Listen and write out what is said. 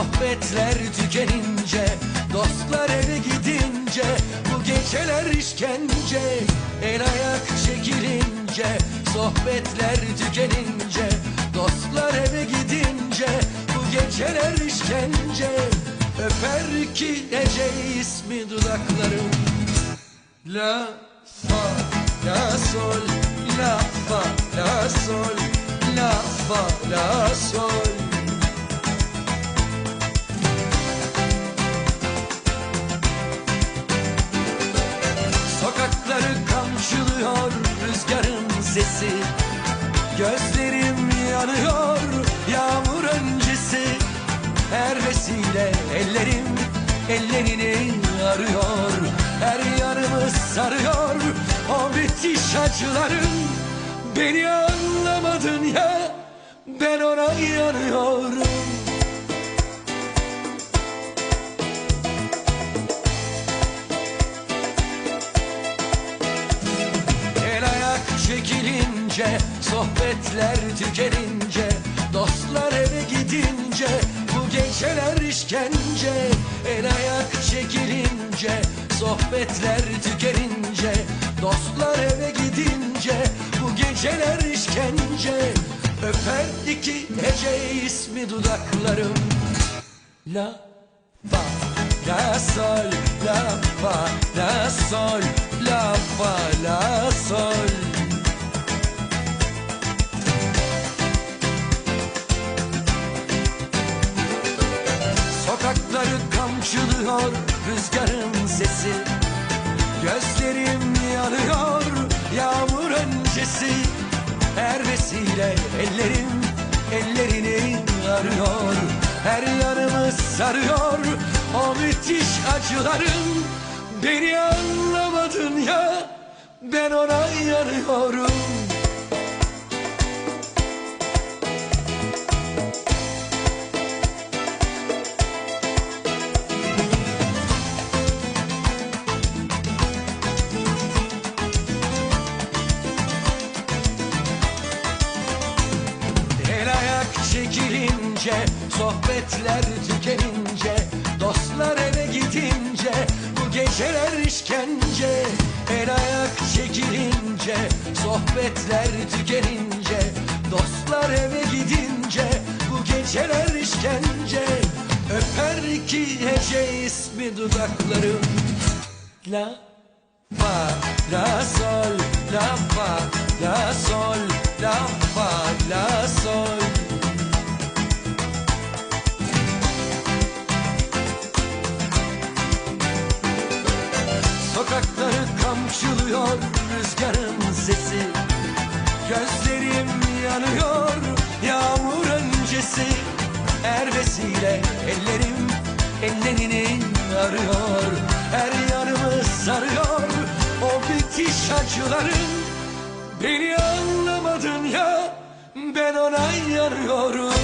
Sohbetler tükenince Dostlar eve gidince Bu geceler işkence El ayak çekilince Sohbetler tükenince Dostlar eve gidince Bu geceler işkence. Öper ki Ece ismi dudaklarım. La fa la sol La fa la sol La fa la sol sesi. Gözlerim yanıyor yağmur öncesi. Her vesile ellerim ellerini arıyor. Her yanımı sarıyor o müthiş acıların. Beni anlamadın ya ben ona yanıyorum çekilince Sohbetler tükenince Dostlar eve gidince Bu geceler işkence El ayak çekilince Sohbetler tükenince Dostlar eve gidince Bu geceler işkence. Öper iki hece ismi dudaklarım. La fa la sol la fa la sol la fa la sol Kamçılıyor rüzgarın sesi. Gözlerim yanıyor yağmur öncesi. Her vesile ellerim ellerini arıyor. Her yanımı sarıyor o müthiş acıların. Beni anlamadın ya ben ona yanıyorum çekilince Sohbetler tükenince Dostlar eve gidince Bu geceler işkence El ayak çekilince Sohbetler tükenince Dostlar eve gidince Bu geceler işkence. Öper iki hece ismi dudaklarım La fa Kamçılıyor rüzgarın sesi. Gözlerim yanıyor yağmur öncesi. Her vesile ellerim ellerini arıyor. Her yanımı sarıyor o bitiş acıların. Beni anlamadın ya ben ona yanıyorum